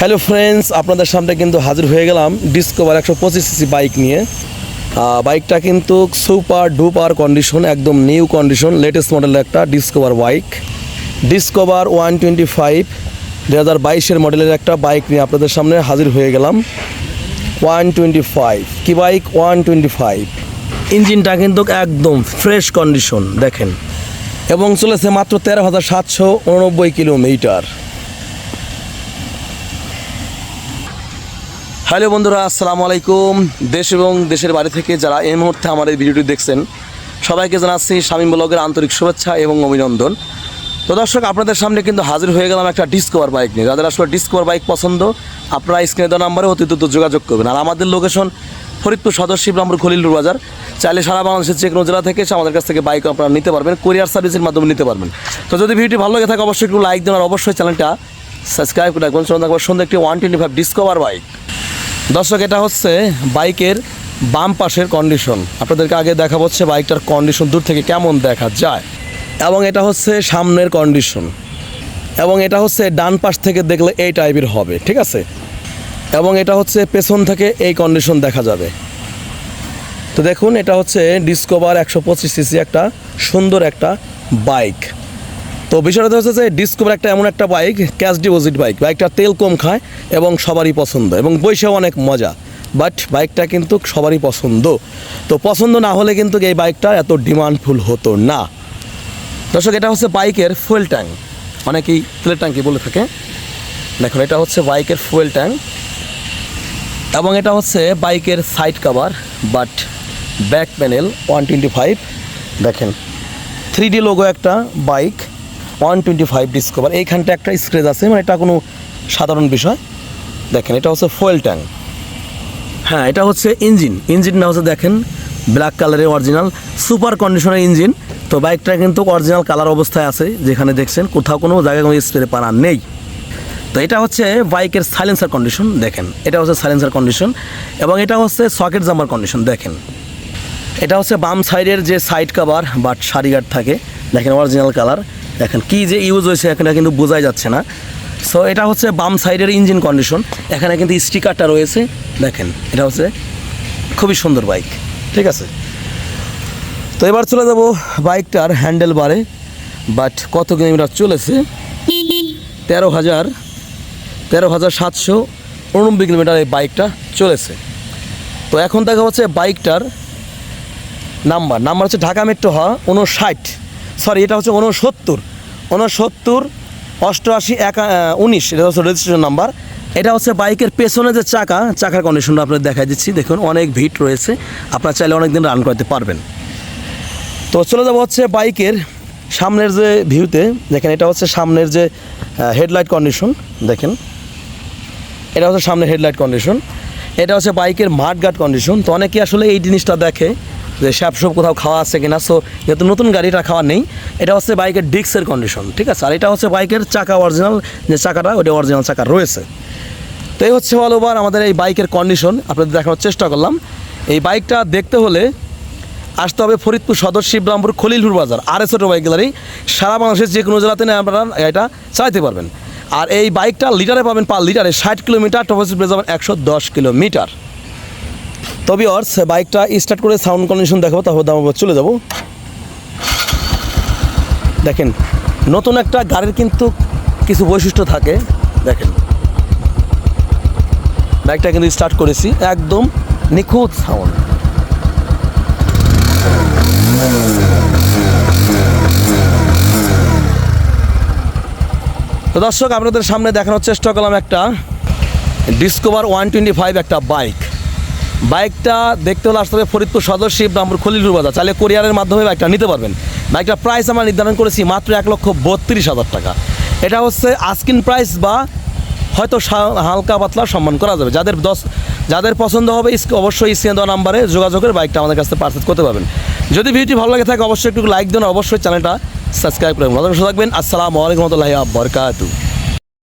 Hello friends আপনাদের সামনে কিন্তু হাজির হয়ে গেলাম ডিসকভার একশো পঁচিশ সিসি বাইক নিয়ে। বাইকটা কিন্তু সুপার ডুপার কন্ডিশন একদম নিউ কন্ডিশন লেটেস্ট মডেলের একটা Discover bike Discover one twenty five দু হাজার বাইশের মডেলের একটা বাইক নিয়ে আপনাদের সামনে হাজির হয়ে গেলাম। ওয়ান টোয়েন্টি ফাইভ কি বাইক ওয়ান টোয়েন্টি ফাইভ ইঞ্জিনটা কিন্তু একদম ফ্রেশ কন্ডিশন দেখেন। এবং চলেছে মাত্র তেরো হাজার সাতশো উননব্বই কিলোমিটার। হ্যালো বন্ধুরা, আসসালামু আলাইকুম। দেশ এবং দেশের বাড়ি থেকে যারা এই মুহূর্তে আমার এই ভিডিওটি দেখছেন, সবাইকে জানাচ্ছি শামীম ব্লগের আন্তরিক শুভেচ্ছা এবং অভিনন্দন। তো দর্শক, আপনাদের সামনে কিন্তু হাজির হয়ে গেলাম একটা ডিসকভার বাইক নিয়ে। যাদের আসলে ডিসকভার বাইক পছন্দ, আপনারা স্ক্রিনে দেওয়া নাম্বারে অতি দ্রুত যোগাযোগ করবেন। আর আমাদের লোকেশন ফরিদপুর সদর শিবরামপুর খলিলুর বাজার। চাইলে সারা বাংলাদেশের যে কোনো জেলা থেকে আমাদের কাছ থেকে বাইক আপনারা নিতে পারবেন, কোরিয়ার সার্ভিসের মাধ্যমে নিতে পারবেন। তো যদি ভিডিওটি ভালো লাগে থাকে, অবশ্যই একটু লাইক দেন, আর অবশ্যই চ্যানেলটা সাবস্ক্রাইব করে রাখবেন। সুন্দর একটি one twenty five Discover bike. দর্শক, এটা হচ্ছে বাইকের বাম পাশের কন্ডিশন আপনাদেরকে আগে দেখা হচ্ছে বাইকটার কন্ডিশন দূর থেকে কেমন দেখা যায়। এবং এটা হচ্ছে সামনের কন্ডিশন এবং এটা হচ্ছে ডান পাশ থেকে দেখলে এই টাইপের হবে, ঠিক আছে? এবং এটা হচ্ছে পেছন থেকে এই কন্ডিশন দেখা যাবে। তো দেখুন, এটা হচ্ছে ডিসকভার একশো পঁচিশ সিসি একটা সুন্দর একটা বাইক। তো বিষয়টা হচ্ছে যে ডিসকভার একটা এমন একটা বাইক ক্যাশ ডিপোজিট বাইক বাইকটা তেল কম খায় এবং সবারই পছন্দ এবং বৈশাও অনেক মজা। বাট বাইকটা কিন্তু সবারই পছন্দ। তো পছন্দ না হলে কিন্তু এই বাইকটা এত ডিমান্ডফুল হতো না। দর্শক, এটা হচ্ছে বাইকের ফুয়েল ট্যাঙ্ক অনেকেই তেলের ট্যাঙ্কি বলে থাকে। দেখুন, এটা হচ্ছে বাইকের ফুয়েল ট্যাঙ্ক এবং এটা হচ্ছে বাইকের side cover but back panel one twenty five দেখেন থ্রি ডি লোগো একটা bike one twenty five Discover এইখানটা একটা স্ক্রেচ আছে মানে এটা কোনো সাধারণ বিষয়। দেখেন, এটা হচ্ছে ফুয়েল ট্যাঙ্ক হ্যাঁ এটা হচ্ছে ইঞ্জিন ইঞ্জিনটা হচ্ছে, দেখেন ব্ল্যাক কালারের অরিজিনাল সুপার কন্ডিশনের ইঞ্জিন তো বাইকটা কিন্তু অরিজিনাল কালার অবস্থায় আছে, যেখানে দেখছেন, কোথাও কোনো জায়গায় কোনো স্প্রে পানা নেই। তো এটা হচ্ছে বাইকের সাইলেন্সার কন্ডিশন দেখেন। এটা হচ্ছে সাইলেন্সার কন্ডিশন এবং এটা হচ্ছে সকেট জাম্পার কন্ডিশন দেখেন। এটা হচ্ছে বাম সাইডের যে side cover but sari guard থাকে, দেখেন অরিজিনাল কালার দেখেন, কি যে ইউজ হয়েছে এখানে কিন্তু বোঝাই যাচ্ছে না। সো এটা হচ্ছে বাম সাইডের ইঞ্জিন কন্ডিশন এখানে কিন্তু স্টিকারটা রয়েছে। দেখেন, এটা হচ্ছে খুবই সুন্দর বাইক ঠিক আছে? তো এবার চলে যাব বাইকটার হ্যান্ডেল বারে। বাট কত কিলোমিটার চলেছে? তেরো হাজার তেরো হাজার সাতশো উননব্বই কিলোমিটার এই বাইকটা চলেছে। তো এখন দেখা হচ্ছে বাইকটার নাম্বার নাম্বার হচ্ছে ঢাকা মেট্রো হওয়া উনষাট সরি এটা হচ্ছে উনসত্তর উনসত্তর অষ্টআশি, একা উনিশ, এটা হচ্ছে রেজিস্ট্রেশন নাম্বার এটা হচ্ছে বাইকের পেছনে যে চাকা, চাকার কন্ডিশনটা আপনাদের দেখাই দিচ্ছি। দেখুন, অনেক ভিট রয়েছে। আপনারা চাইলে অনেক দিন রান করতে পারবেন। তো চলে যাব হচ্ছে বাইকের সামনের যে ভিউতে দেখেন, এটা হচ্ছে সামনের যে হেডলাইট কন্ডিশন দেখেন, এটা হচ্ছে সামনের হেডলাইট কন্ডিশন এটা হচ্ছে বাইকের মাঠ গার্ড কন্ডিশন তো অনেকে আসলে এই জিনিসটা দেখে যে স্যাপসপ কোথাও খাওয়া আছে কিনা সো যেহেতু নতুন গাড়িটা খাওয়া নেই, এটা হচ্ছে বাইকের ডিক্সের কন্ডিশন ঠিক আছে? আর এটা হচ্ছে বাইকের চাকা অরিজিনাল যে চাকাটা, ওটা অরিজিনাল চাকা রয়েছে। তো এই হচ্ছে অল ওভার আমাদের এই বাইকের কন্ডিশন আপনাদের দেখানোর চেষ্টা করলাম। এই বাইকটা দেখতে হলে আসতে হবে ফরিদপুর সদর, শিবরামপুর, খলিলপুর বাজার আর এস বাইক গ্যালারি সারা বাংলাদেশের যে কোনো জেলাতে আপনারা এটা চালাতে পারবেন। আর এই বাইকটা লিটারে পাবেন পার লিটারে ষাট কিলোমিটার টপ পেয়ে যাবেন একশো দশ কিলোমিটার। তবে অর্স, বাইকটা স্টার্ট করে সাউন্ড কন্ডিশন দেখাবো, তারপর দাম চলে যাব। দেখেন, নতুন একটা গাড়ির কিন্তু কিছু বৈশিষ্ট্য থাকে। দেখেন, বাইকটা কিন্তু স্টার্ট করেছি, একদম নিখুঁত সাউন্ড তো দর্শক, আপনাদের সামনে দেখানোর চেষ্টা করলাম একটা ডিসকভার ওয়ান টোয়েন্টি ফাইভ একটা বাইক। বাইকটা দেখতে হলে আসতে হবে ফরিদপুর সদর শিবরামপুর খলিলুর বাজার চাইলে কোরিয়ারের মাধ্যমে বাইকটা নিতে পারবেন। বাইকটা প্রাইস আমরা নির্ধারণ করেছি মাত্র এক লক্ষ বত্রিশ হাজার টাকা। এটা হচ্ছে আস্কিন প্রাইস বা হয়তো হালকা পাতলা সম্মান করা যাবে। যাদের দশ যাদের পছন্দ হবে অবশ্যই স্ক্রিনে দেওয়া নাম্বারে যোগাযোগের বাইকটা আমাদের কাছ পারচেজ করতে পারবেন। যদি ভিডিওটি ভালো লাগে থাকে, অবশ্যই একটু লাইক দেন অবশ্যই চ্যানেলটা সাবস্ক্রাইব করবেন ভালো থাকবেন, আসসালামু আলাইকুম রহমতুল্লাহ বরকাতু